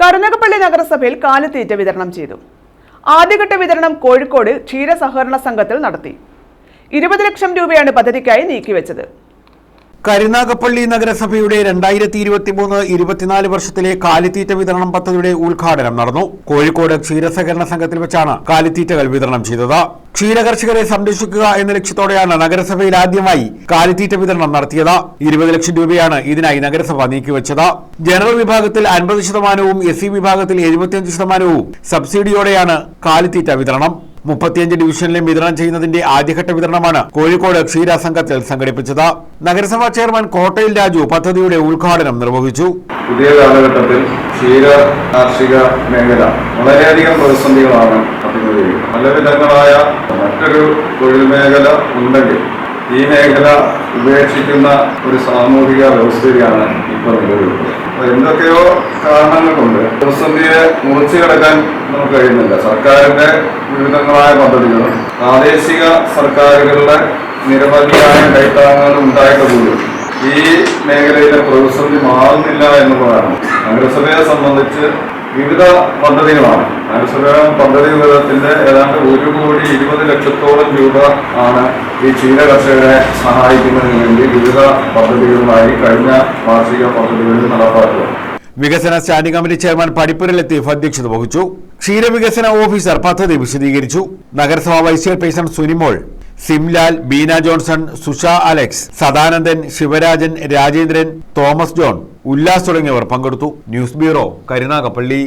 കരുനാഗപ്പള്ളി നഗരസഭയിൽ കാലിത്തീറ്റ വിതരണം ചെയ്തു. ആദ്യഘട്ട വിതരണം കോഴിക്കോട് ക്ഷീര സഹകരണ സംഘത്തിൽ നടത്തി. ഇരുപത് ലക്ഷം രൂപയാണ് പദ്ധതിക്കായി നീക്കിവെച്ചത്. കരുനാഗപ്പള്ളി നഗരസഭയുടെ രണ്ടായിരത്തി ഇരുപത്തിമൂന്ന് ഇരുപത്തിനാല് വർഷത്തിലെ കാലിത്തീറ്റ വിതരണം പദ്ധതിയുടെ ഉദ്ഘാടനം നടന്നു. കോഴിക്കോട് ക്ഷീരസഹകരണ സംഘത്തിൽ വെച്ചാണ് കാലിത്തീറ്റകൾ വിതരണം ചെയ്തത്. ക്ഷീരകർഷകരെ സംരക്ഷിക്കുക എന്ന ലക്ഷ്യത്തോടെയാണ് നഗരസഭയിൽ ആദ്യമായി കാലിത്തീറ്റ വിതരണം നടത്തിയത്. ഇരുപത് ലക്ഷം രൂപയാണ് ഇതിനായി നഗരസഭ നീക്കിവച്ചത്. ജനറൽ വിഭാഗത്തിൽ അൻപത് ശതമാനവും എസ് വിഭാഗത്തിൽ എഴുപത്തിയഞ്ച് ശതമാനവും സബ്സിഡിയോടെയാണ് കാലിത്തീറ്റ വിതരണം. മുപ്പത്തിയഞ്ച് ഡിവിഷനിലും വിതരണം ചെയ്യുന്നതിന്റെ ആദ്യഘട്ട വിതരണമാണ് കോഴിക്കോട് ക്ഷീര സംഘത്തിൽ സംഘടിപ്പിച്ചത്. നഗരസഭാ ചെയർമാൻ കോട്ടയിൽ രാജു പദ്ധതിയുടെ ഉദ്ഘാടനം നിർവഹിച്ചു. പുതിയ കാലഘട്ടത്തിൽ ക്ഷീര കാർഷിക മേഖല വളരെയധികം പ്രതിസന്ധികളാണ് അഭിമുഖീകരിക്കുന്നത് പല വിധങ്ങളായ മറ്റൊരു തൊഴിൽ മേഖല ഉണ്ടെങ്കിൽ ഈ മേഖല ഉപേക്ഷിക്കുന്ന ഒരു സാമൂഹിക വ്യവസ്ഥയാണ് ഇപ്പോൾ നിലവിലുള്ളത്. എന്തൊക്കെയോ കാരണങ്ങൾ കൊണ്ട് പ്രതിസന്ധിയെ മുറിച്ചു കിടക്കാൻ നമുക്ക് കഴിയുന്നില്ല. സർക്കാരിന്റെ വിവിധങ്ങളായ പദ്ധതികളും പ്രാദേശിക സർക്കാരുകളുടെ നിരവധിയായ കൈത്താങ്ങുകളും ഉണ്ടായിട്ട് പോലും ഈ മേഖലയിലെ പ്രതിസന്ധി മാറുന്നില്ല എന്നുള്ളതാണ്. നഗരസഭയെ സംബന്ധിച്ച് വിവിധ പദ്ധതികളാണ്. നഗരസഭ പദ്ധതി വിവരത്തിന്റെ ഏതാണ്ട് ഒരു കോടി ഇരുപത് ലക്ഷത്തോളം രൂപ ആണ് ഈ ക്ഷീര കർഷകരെ സഹായിക്കുന്നതിന് വേണ്ടി വിവിധ പദ്ധതികളുമായി കഴിഞ്ഞ വാർഷിക പദ്ധതികളിൽ നടപ്പാക്കുക. വികസന സ്റ്റാൻഡിംഗ് കമ്മിറ്റി ചെയർമാൻ പടിപ്പുര അധ്യക്ഷത വഹിച്ചു. ക്ഷീരവികസന ഓഫീസർ പദ്ധതി വിശദീകരിച്ചു. നഗരസഭാ vice chairperson Sunimol Simlal Beena Johnson Susha Alex Sadanandan Sivarajan Rajendran Thomas John Ullas തുടങ്ങിയവർ പങ്കെടുത്തു. News bureau Karunagappally.